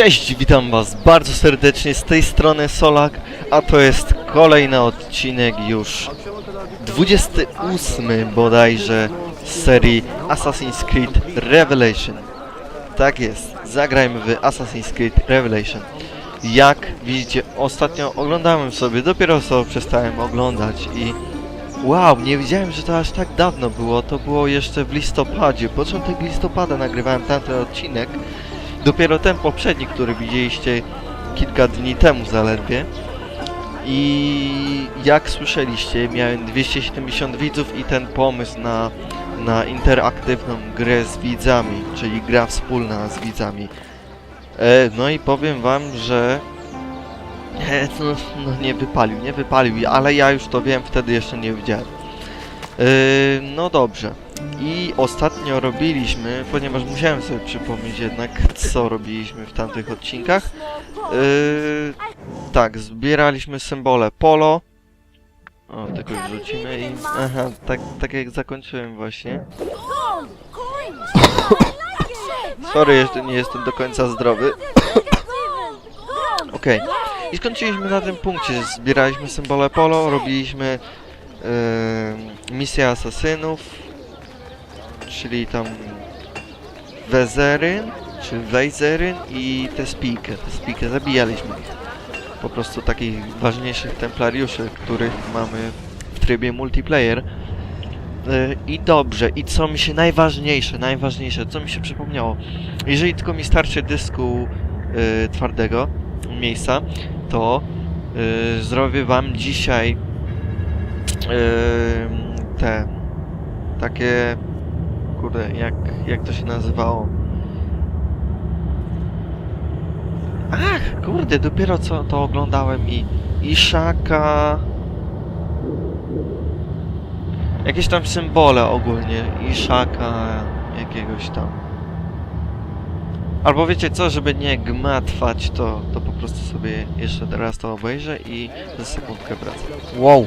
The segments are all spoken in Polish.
Cześć, witam was bardzo serdecznie z tej strony Solak, a to jest kolejny odcinek już 28 bodajże z serii Assassin's Creed Revelation. Tak jest, zagrajmy w Assassin's Creed Revelation. Jak widzicie, ostatnio oglądałem sobie, dopiero co przestałem oglądać i wow, nie wiedziałem, że to aż tak dawno było, to było jeszcze w listopadzie, początek listopada nagrywałem tamten odcinek, dopiero ten poprzedni, który widzieliście kilka dni temu zaledwie. I jak słyszeliście, miałem 270 widzów i ten pomysł na, na interaktywną grę z widzami, czyli gra wspólna z widzami. E, no i powiem wam, że e, no, no nie wypalił, nie wypalił, ale ja już to wiem, wtedy jeszcze nie widziałem. E, no dobrze. I ostatnio robiliśmy, ponieważ musiałem sobie przypomnieć jednak, co robiliśmy w tamtych odcinkach. Yy, tak, zbieraliśmy symbole polo. O, tego już rzucimy i... Aha, tak, tak jak zakończyłem właśnie. Sorry, jeszcze nie jestem do końca zdrowy. Okej. I skończyliśmy na tym punkcie. Zbieraliśmy symbole polo, robiliśmy yy, misję asasynów, czyli tam Wezeryn, czy Wejzeryn i tę spikę. Tę spikę zabijaliśmy ich. Po prostu takich ważniejszych templariuszy, których mamy w trybie multiplayer. Yy, I dobrze, i co mi się najważniejsze, najważniejsze, co mi się przypomniało. Jeżeli tylko mi starczy dysku yy, twardego miejsca, to yy, zrobię wam dzisiaj yy, te takie kurde, jak, jak to się nazywało? Ach, kurde, dopiero co to oglądałem i Iszaka jakieś tam symbole ogólnie Iszaka jakiegoś tam Albo wiecie co, żeby nie gmatwać, to, to po prostu sobie jeszcze teraz to obejrzę i za sekundkę wracam. Wow,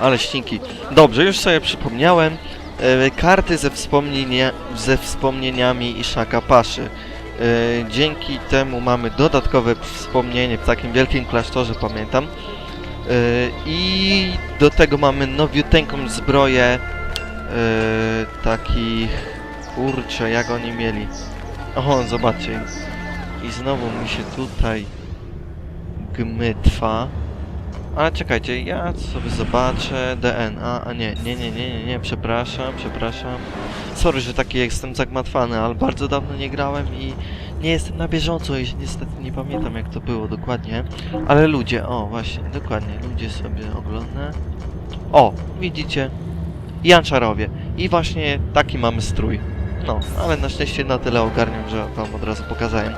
ale ścinki. Dobrze, już sobie przypomniałem. E, karty ze, wspomnienia, ze wspomnieniami Iszaka Paszy. E, dzięki temu mamy dodatkowe wspomnienie w takim wielkim klasztorze, pamiętam. E, I do tego mamy nowiuteńką zbroję takich... Kurczę, jak oni mieli. O, zobaczcie. I znowu mi się tutaj gmytwa. Ale czekajcie, ja sobie zobaczę DNA, a nie, nie, nie, nie, nie, nie, przepraszam, przepraszam. Sorry, że taki jestem zagmatwany, ale bardzo dawno nie grałem i nie jestem na bieżąco i niestety nie pamiętam jak to było dokładnie. Ale ludzie, o właśnie, dokładnie, ludzie sobie oglądam. O, widzicie? Janczarowie. I właśnie taki mamy strój. No, ale na szczęście na tyle ogarniam, że wam od razu pokazałem.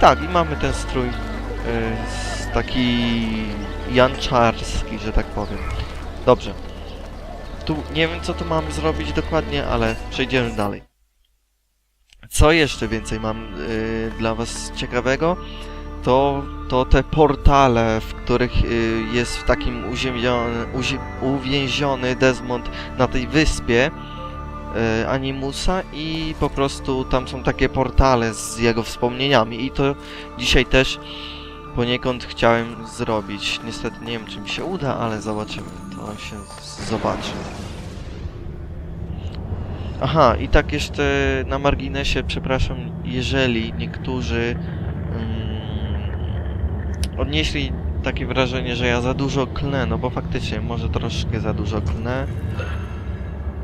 Tak, i mamy ten strój yy, taki janczarski, że tak powiem. Dobrze. Tu nie wiem co tu mamy zrobić dokładnie, ale przejdziemy dalej. Co jeszcze więcej mam yy, dla was ciekawego? To, to te portale, w których yy, jest w takim uwięziony Desmond na tej wyspie yy, Animusa i po prostu tam są takie portale z jego wspomnieniami i to dzisiaj też poniekąd chciałem zrobić. Niestety nie wiem, czy mi się uda, ale zobaczymy. To się zobaczy. Aha, i tak jeszcze na marginesie, przepraszam, jeżeli niektórzy mm, odnieśli takie wrażenie, że ja za dużo klnę, no bo faktycznie może troszkę za dużo klnę.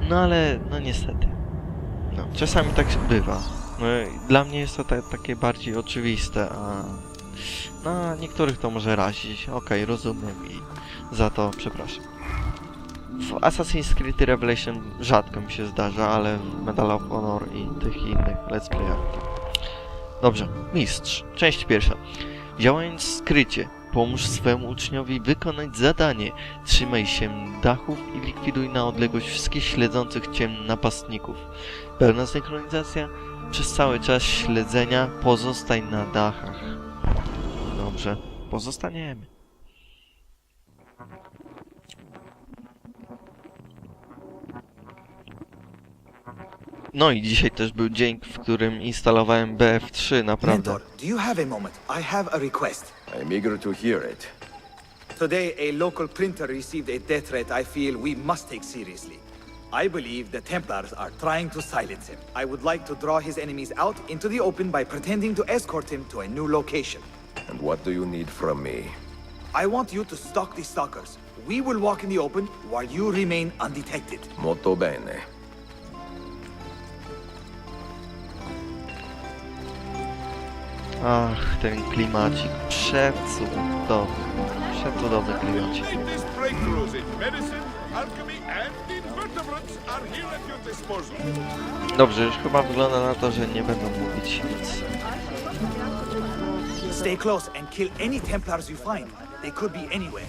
No ale, no niestety. No, czasami tak bywa. No, dla mnie jest to ta, takie bardziej oczywiste, a no, niektórych to może razić. Okej, rozumiem i za to przepraszam. W Assassin's Creed Revelation rzadko mi się zdarza, ale w Medal of Honor i tych innych let's playach. Dobrze, mistrz. Część pierwsza. Działając skrycie, pomóż swemu uczniowi wykonać zadanie. Trzymaj się dachów i likwiduj na odległość wszystkich śledzących cię napastników. Pełna synchronizacja. Przez cały czas śledzenia pozostań na dachach. Dobrze, pozostaniemy. No i dzisiaj też był dzień, w którym instalowałem BF3, naprawdę. Mentor, do you have a moment? I have a request. I'm eager to hear it. Today, a local printer received a death threat I feel we must take seriously. I believe the Templars are trying to silence him. I would like to draw his enemies out into the open by pretending to escort him to a new location. And what do you need from me? I want you to stalk the stalkers. We will walk in the open while you remain undetected. Molto bene. Ach, ten klimacik. Przecudowny. Przecudowny klimacik. Latest breakthroughs in medicine, alchemy, and invertebrates are here at your disposal. Dobrze, już chyba wygląda na to, że nie będą mówić nic. Stay close and kill any Templars you find. They could be anywhere.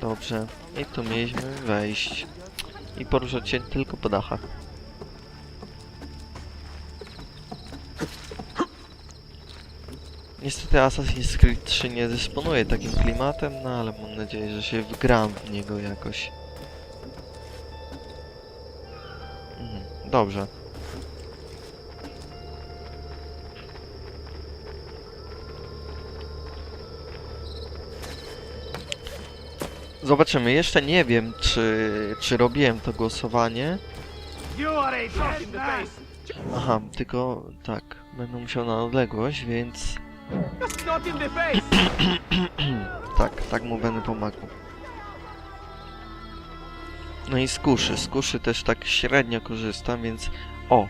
Dobrze. I tu mieliśmy wejść. I poruszać się tylko po dachach. Niestety Assassin's Creed 3 nie dysponuje takim klimatem, no ale mam nadzieję, że się wgram w niego jakoś. Mhm, Dobrze. Zobaczymy. Jeszcze nie wiem, czy, czy robiłem to głosowanie. Aha, tylko tak, będę musiał na odległość, więc tak, tak mu będę pomagał. No i z kuszy, z kuszy też tak średnio korzystam, więc o,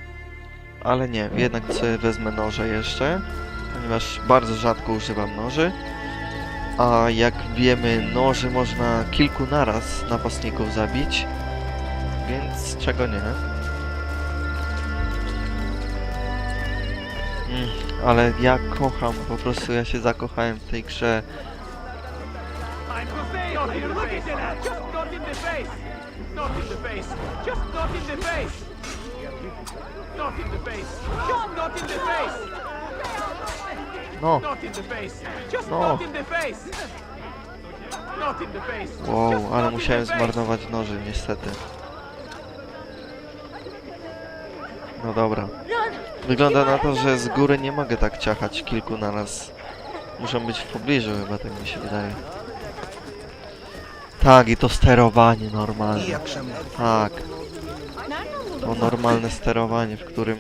ale nie, jednak sobie wezmę noże jeszcze, ponieważ bardzo rzadko używam noży. A jak wiemy, noży można kilku naraz napastników zabić, więc czego nie. Mm, ale ja kocham, po prostu ja się zakochałem w tej grze. Just not in the face! No, No. wow, ale musiałem zmarnować noży, niestety. No dobra. Wygląda na to, że z góry nie mogę tak ciachać kilku naraz. Muszą być w pobliżu chyba, tak mi się wydaje. Tak, i to sterowanie normalne. Tak. To normalne sterowanie, w którym,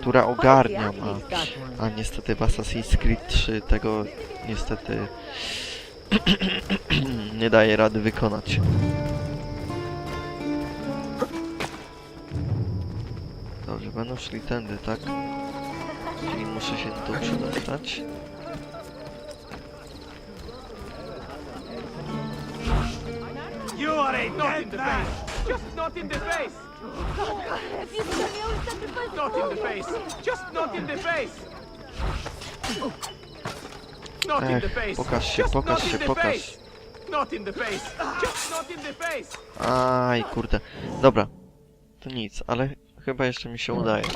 które ogarniam, a, a niestety w Assassin's Creed 3 tego niestety nie daje rady wykonać. Dobrze, będą szli tędy, tak? Czyli muszę się tu przedostać. You are a not in the face! Just not in the face! Not in the face! Just not in the face! Not in the Ech, face! pokaż się, Just pokaż not in się, the pokaż. face! Not in the face! Just not in the face! Aj, kurde. Dobra. To nic, ale chyba jeszcze mi się udaje.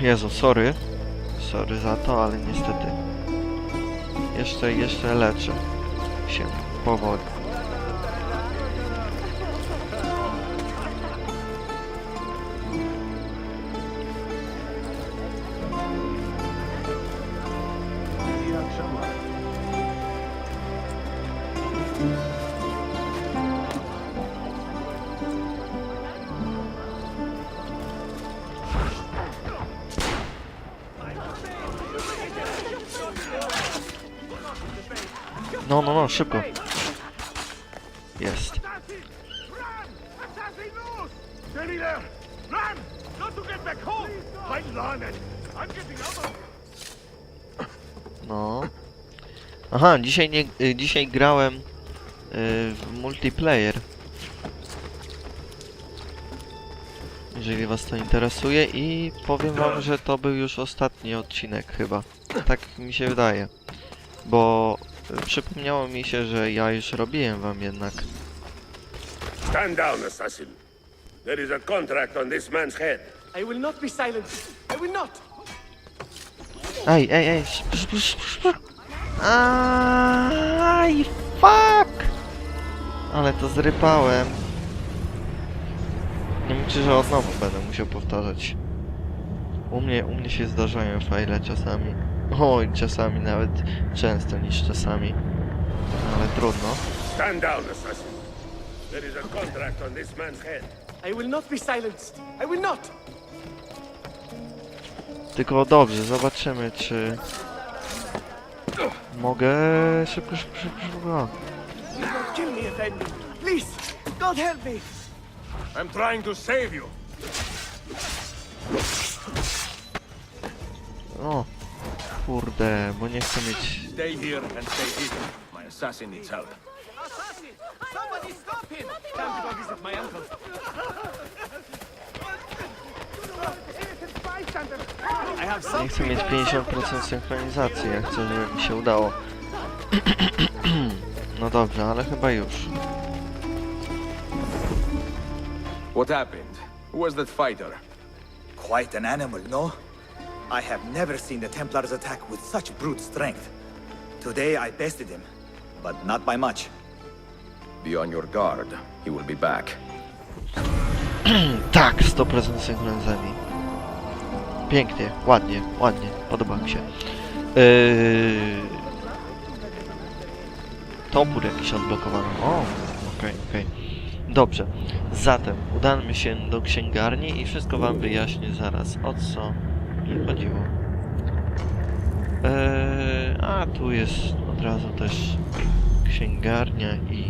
Jezu, sorry. Sorry za to, ale niestety. Jeszcze, jeszcze leczę się powoli. No, no, no, szybko. Aha, dzisiaj nie, y, dzisiaj grałem y, w multiplayer. Jeżeli was to interesuje i powiem wam, że to był już ostatni odcinek chyba. Tak mi się wydaje. Bo y, przypomniało mi się, że ja już robiłem wam jednak. Stand down, assassin. There is a contract on this man's head. I will not be silent! I will not! Ej, ej, ej. Aj, fuck! Ale to zrypałem. Znaczy, że od nowa będę musiał powtarzać. U mnie, u mnie się zdarzają fajle czasami. Oj, czasami nawet często niż czasami. Ale trudno. Stand down, assassin. There is a contract on this man's head. I will not be silenced. I will not. Tylko dobrze, zobaczymy czy... Mogę... Szybko, szybko, szybko, szybko. Kill me Please, God help me. I'm trying to save you. O! Kurde, bo nie chcę mieć... Stay here and stay hidden. My assassin needs help. Assassin! Somebody stop him! Time to go visit my uncle. I have Nie chcę mieć 50% synchronizacji, ja chcę, żeby mi się udało. No dobrze, ale chyba już. What happened? Who was that fighter? Quite an animal, no? I have never seen the Templars attack with such brute strength. Today I bested him, but not by much. Be on your guard. He will be back. Tak, 100% synchronizacji. Pięknie, ładnie, ładnie, podoba mi się. Yy... Topór jakiś odblokowany. O, okej, okej. Dobrze, zatem udamy się do księgarni i wszystko wam wyjaśnię zaraz, o co mi chodziło. Yy, a tu jest od razu też księgarnia i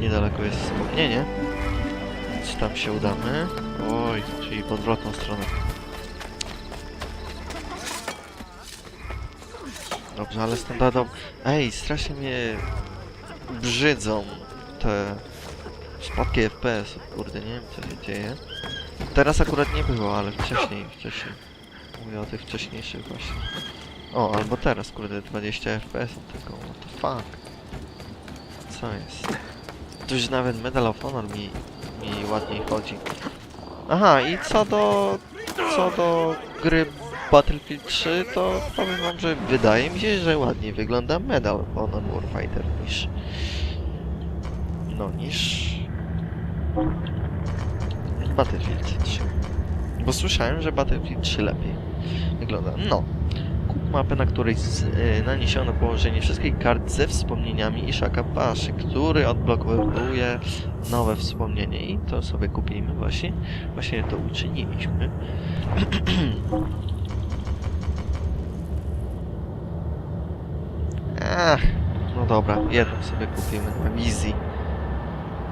niedaleko jest wspomnienie. Więc tam się udamy. Oj, czyli w odwrotną stronę. Dobrze, ale standardowo... Ej, strasznie mnie brzydzą te spadki FPS. Kurde, nie wiem co się dzieje. Teraz akurat nie było, ale wcześniej, wcześniej. Mówię o tych wcześniejszych właśnie. O, albo teraz, kurde, 20 FPS tylko. What the fuck? Co jest? To już nawet Medal of Honor mi, mi ładniej chodzi. Aha, i co do... Co do gry Battlefield 3, to powiem wam, że wydaje mi się, że ładniej wygląda Medal Honor Warfighter niż... No, niż... Battlefield 3. Bo słyszałem, że Battlefield 3 lepiej wygląda. No. Kup mapę, na której z, y, naniesiono połączenie wszystkich kart ze wspomnieniami Ishaka Paszy, który odblokowuje nowe wspomnienie i to sobie kupimy właśnie. Właśnie to uczyniliśmy. Ach, no dobra, jedną sobie kupimy na wizji,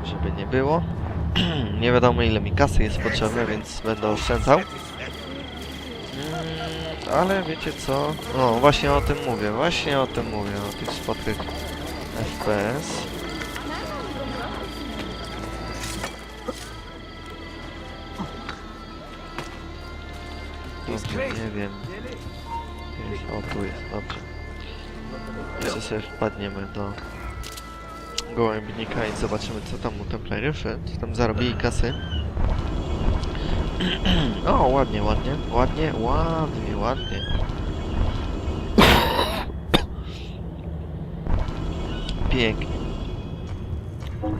żeby nie było. nie wiadomo ile mi kasy jest potrzebne, więc będę oszczędzał. Mm, ale wiecie co? No właśnie o tym mówię, właśnie o tym mówię, o tych spadkach FPS. Nie wiem. Jest, o tu jest, dobrze. Jeszcze sobie wpadniemy do gołębnika i zobaczymy co tam u templariuszy, co tam zarobili kasy. O, ładnie, ładnie, ładnie, ładnie, ładnie. Pięknie.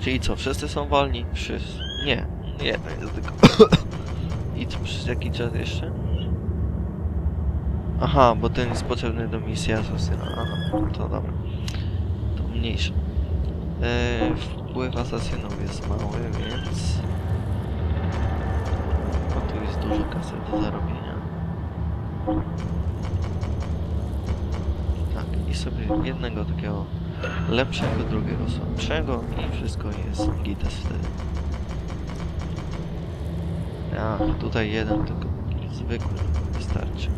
Czyli co, wszyscy są wolni? Wszyscy. Nie, jedna jest tylko. I co, przez jaki czas jeszcze? Aha, bo ten jest potrzebny do misji asasyna. Aha, to dobra. To mniejsze. Eee, wpływ asasynów jest mały, więc... O, tu jest dużo kasy do zarobienia. Tak, i sobie jednego takiego lepszego, drugiego słabszego i wszystko jest gites wtedy. A, tutaj jeden tylko zwykły wystarczy.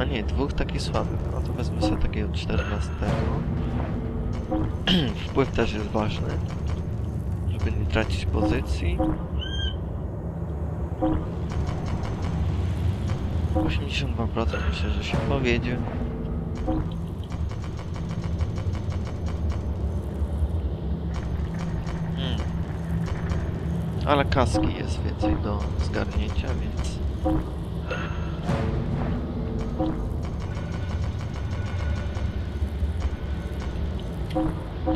A nie, dwóch takich słabych. No to wezmę sobie takiego 14. Wpływ też jest ważny, żeby nie tracić pozycji. 82% myślę, że się powiedzie. Hmm. Ale kaski jest więcej do zgarnięcia, więc...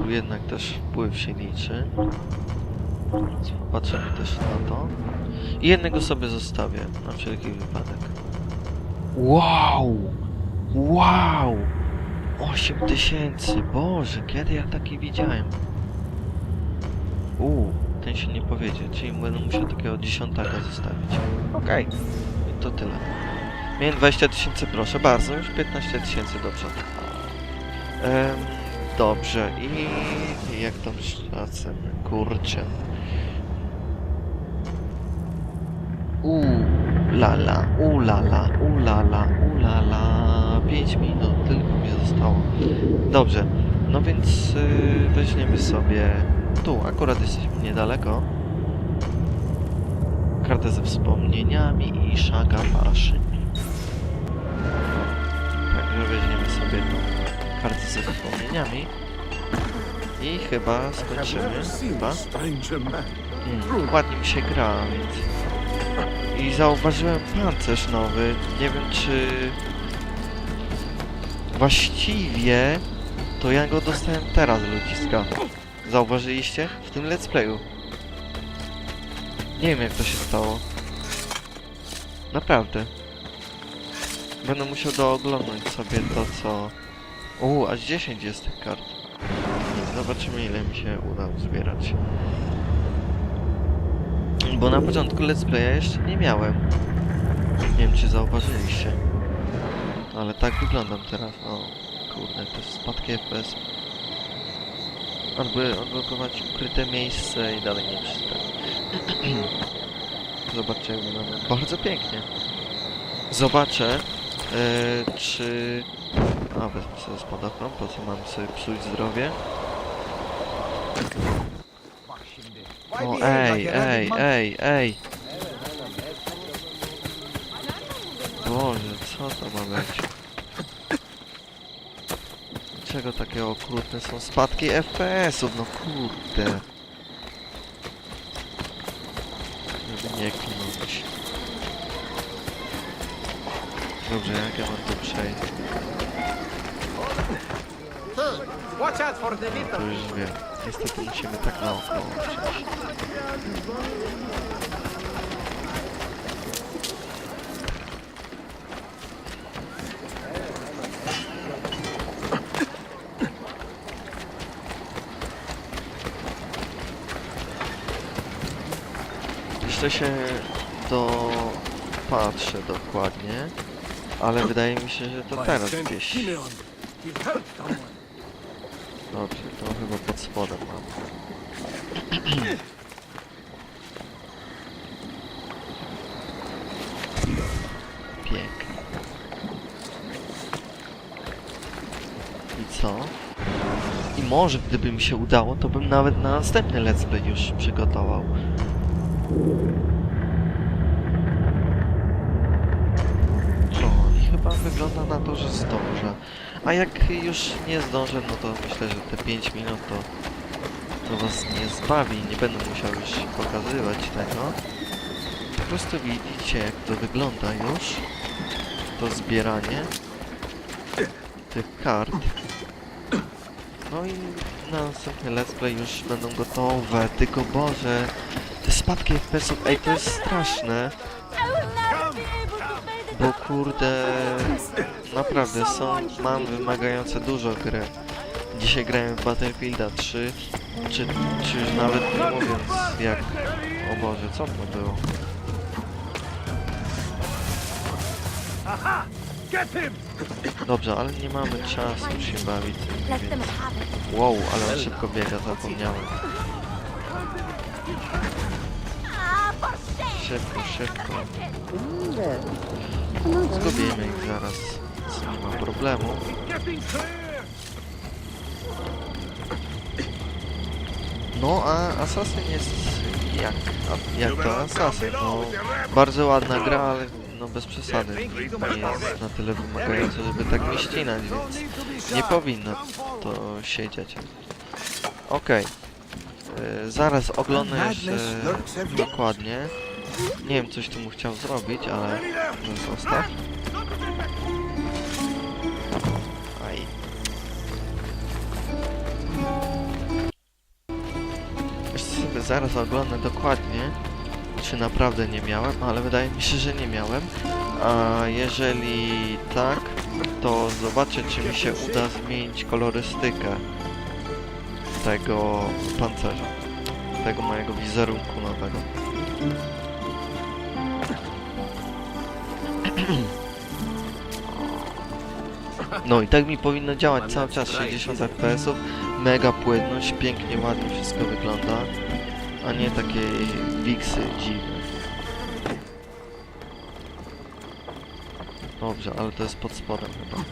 Tu jednak też wpływ się liczy. Więc popatrzymy też na to. I jednego sobie zostawię, na wszelki wypadek. Wow! Wow! 8 tysięcy! Boże, kiedy ja taki widziałem? Uuu, ten się nie powiedzie, czyli będę musiał takiego dziesiątaka zostawić. Okej, i to tyle. Miałem 20 tysięcy, proszę bardzo, już 15 tysięcy do przodu. Dobrze, i jak tam czasem? Kurczę. Uuu, lala, ulala, ulala, ulala. 5 minut tylko mi zostało. Dobrze, no więc yy, weźmiemy sobie tu, akurat jesteśmy niedaleko. Kartę ze wspomnieniami i szaga paszy. Także weźmiemy sobie tą kartę ze wspomnieniami. I chyba skończymy. Chyba. Mm, ładnie mi się gra. I zauważyłem pancerz nowy. Nie wiem czy... Właściwie... To ja go dostałem teraz, ludziska. Zauważyliście? W tym let's playu. Nie wiem jak to się stało. Naprawdę. Będę musiał dooglądnąć sobie to co... Uuu, aż 10 jest tych kart. Zobaczymy ile mi się uda uzbierać. Bo na początku let's playa jeszcze nie miałem. Nie wiem czy zauważyliście. Ale tak wyglądam teraz. O kurde, to jest spadki FPS. Albo odblokować ukryte miejsce i dalej nie przeczytam. Zobaczcie jak wygląda. Bardzo pięknie. Zobaczę e, czy... A, wezmę sobie spadochron, po co mam sobie psuć zdrowie? O, ej, ej, ej, ej! Boże, co to ma być? Czego takie okrutne są spadki FPS-ów, no kurde. Żeby nie knąć. Dobrze, jak ja mam to przejść? Watch out for the little To już wiem. Niestety musimy tak naokoło przejść. Jeszcze się dopatrzę dokładnie, ale wydaje mi się, że to teraz gdzieś. Chyba pod spodem mam. Pięknie. I co? I może gdyby mi się udało, to bym nawet na następny let's play już przygotował. No i chyba wygląda na to, że zdążę. A jak już nie zdążę, no to myślę, że te 5 minut to, to was nie zbawi. Nie będę musiał już pokazywać tego. Po prostu widzicie jak to wygląda już. To zbieranie tych kart. No i na następny let's play już będą gotowe. Tylko Boże, te spadki FPS-ów, ej to jest straszne. Bo kurde, naprawdę są, mam wymagające dużo gry. Dzisiaj grałem w Battlefielda 3, czy, czy już nawet nie mówiąc jak... O Boże, co to było? Dobrze, ale nie mamy czasu się bawić tym, więc... Wow, ale on szybko biega, zapomniałem. Szybko, szybko. Zgubimy ich zaraz, nie ma problemu. No, a Assassin jest jak, a, jak to Assassin, no bardzo ładna gra, ale no bez przesady, nie jest na tyle wymagająca, żeby tak mnie ścinać, więc nie powinno to się dziać. Okej, E, zaraz oglądam jeszcze dokładnie, nie wiem coś tu mu chciał zrobić, ale zostaw. Aj. Sobie zaraz oglądam dokładnie, czy naprawdę nie miałem, ale wydaje mi się, że nie miałem. A jeżeli tak, to zobaczę, czy mi się uda zmienić kolorystykę tego pancerza, tego mojego wizerunku nowego. No i tak mi powinno działać cały czas 60 fps, mega płynność, pięknie, ładnie wszystko wygląda, a nie takie wiksy dziwne. Dobrze, ale to jest pod spodem chyba.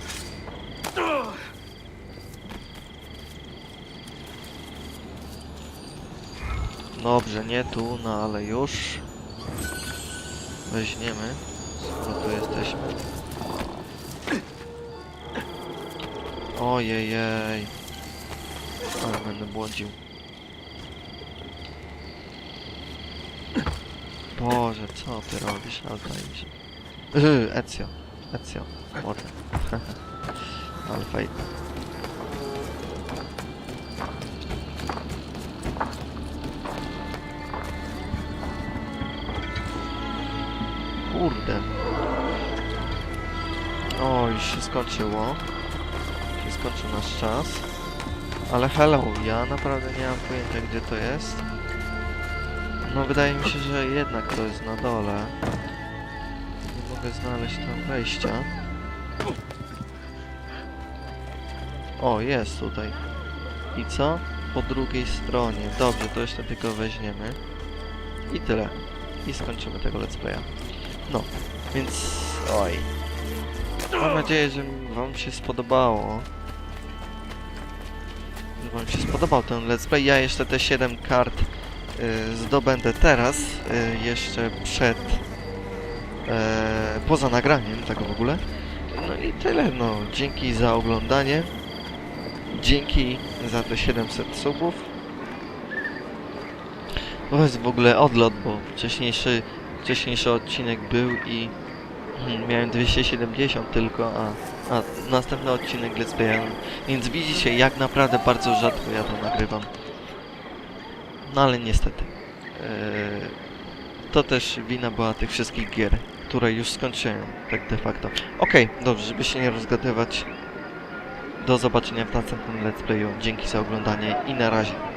Dobrze, nie tu, no ale już. Weźmiemy, skoro tu jesteśmy. Ojejej. Ale będę błądził. Boże, co ty robisz? Altairze? Yy, Ezio. Ezio. Ładnie. Ale fajnie. Kurde. O, już się skończyło. Się skończył nasz czas. Ale hello, ja naprawdę nie mam pojęcia gdzie to jest. No wydaje mi się, że jednak to jest na dole. Nie mogę znaleźć tam wejścia. O, jest tutaj. I co? Po drugiej stronie. Dobrze, to jeszcze tylko weźmiemy. I tyle. I skończymy tego let's playa. No, więc... Oj. Mam nadzieję, że wam się spodobało. Wam się spodobał ten let's play. Ja jeszcze te 7 kart y, zdobędę teraz. Y, jeszcze przed... E, poza nagraniem tego w ogóle. No i tyle, no. Dzięki za oglądanie. Dzięki za te 700 subów. To jest w ogóle odlot, bo wcześniejszy, wcześniejszy odcinek był i hmm, miałem 270 tylko, a, a następny odcinek Let's Playa. Więc widzicie, jak naprawdę bardzo rzadko ja to nagrywam. No ale niestety. Eee, to też wina była tych wszystkich gier, które już skończyłem, tak de facto. Okej, dobrze, żeby się nie rozgadywać. Do zobaczenia w następnym Let's Playu. Dzięki za oglądanie i na razie.